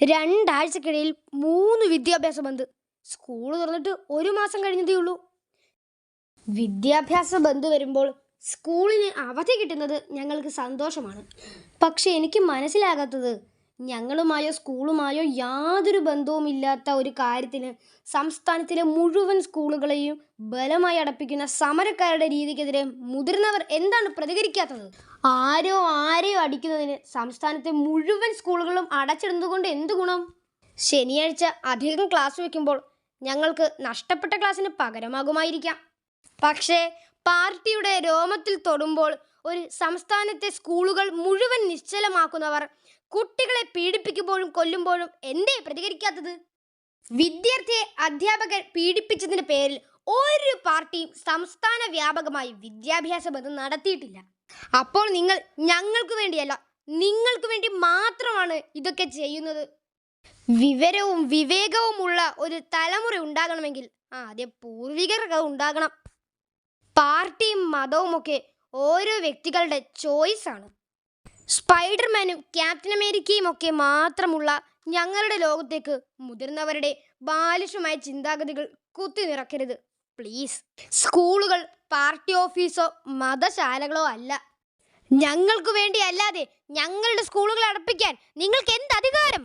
രണ്ടാഴ്ചക്കിടയിൽ മൂന്ന് വിദ്യാഭ്യാസ ബന്ദ് സ്കൂൾ തുറന്നിട്ട് ഒരു മാസം കഴിഞ്ഞതേ ഉള്ളൂ. വിദ്യാഭ്യാസ ബന്ദ് വരുമ്പോൾ സ്കൂളിന് അവധി കിട്ടുന്നത് ഞങ്ങൾക്ക് സന്തോഷമാണ്. പക്ഷെ എനിക്ക് മനസ്സിലാകാത്തത് ഞങ്ങളുമായോ സ്കൂളുമായോ യാതൊരു ബന്ധവുമില്ലാത്ത ഒരു കാര്യത്തിന് സംസ്ഥാനത്തിലെ മുഴുവൻ സ്കൂളുകളെയും ബലമായി അടപ്പിക്കുന്ന സമരക്കാരുടെ രീതിക്കെതിരെ മുതിർന്നവർ എന്താണ് പ്രതികരിക്കാത്തത്? ആരോ ആരെയോ അടിക്കുന്നതിന് സംസ്ഥാനത്തെ മുഴുവൻ സ്കൂളുകളും അടച്ചിടുന്നതുകൊണ്ട് എന്ത് ഗുണം? ശനിയാഴ്ച അധികം ക്ലാസ് വയ്ക്കുമ്പോൾ ഞങ്ങൾക്ക് നഷ്ടപ്പെട്ട ക്ലാസ്സിന് പകരമാകുമായിരിക്കാം. പക്ഷേ പാർട്ടിയുടെ രോമത്തിൽ തൊടുമ്പോൾ ഒരു സംസ്ഥാനത്തെ സ്കൂളുകൾ മുഴുവൻ നിശ്ചലമാക്കുന്നവർ കുട്ടികളെ പീഡിപ്പിക്കുമ്പോഴും കൊല്ലുമ്പോഴും എന്തേ പ്രതികരിക്കാത്തത്? വിദ്യാർത്ഥിയെ അധ്യാപകർ പീഡിപ്പിച്ചതിന്റെ പേരിൽ ഒരു പാർട്ടിയും സംസ്ഥാന വ്യാപകമായി വിദ്യാഭ്യാസ ബന്ധം നടത്തിയിട്ടില്ല. അപ്പോൾ നിങ്ങൾ ഞങ്ങൾക്ക് വേണ്ടിയല്ല നിങ്ങൾക്ക് വേണ്ടി മാത്രമാണ് ഇതൊക്കെ ചെയ്യുന്നത്. വിവരവും വിവേകവുമുള്ള ഒരു തലമുറ ഉണ്ടാകണമെങ്കിൽ ആദ്യം പൂർവികർക്ക് ഉണ്ടാകണം. പാർട്ടിയും മതവും ഒക്കെ ഓരോ വ്യക്തികളുടെ ചോയ്സ് ആണ് സ്പൈഡർമാനും ക്യാപ്റ്റൻ അമേരിക്കയും ഒക്കെ മാത്രമുള്ള ഞങ്ങളുടെ ലോകത്തേക്ക് മുതിർന്നവരുടെ ബാലിഷമായ ചിന്താഗതികൾ കുത്തി നിറക്കരുത് പ്ലീസ്. സ്കൂളുകൾ പാർട്ടി ഓഫീസോ മതശാലകളോ അല്ല. ഞങ്ങൾക്ക് വേണ്ടി അല്ലാതെ ഞങ്ങളുടെ സ്കൂളുകൾ അടപ്പിക്കാൻ നിങ്ങൾക്ക് എന്ത് അധികാരം?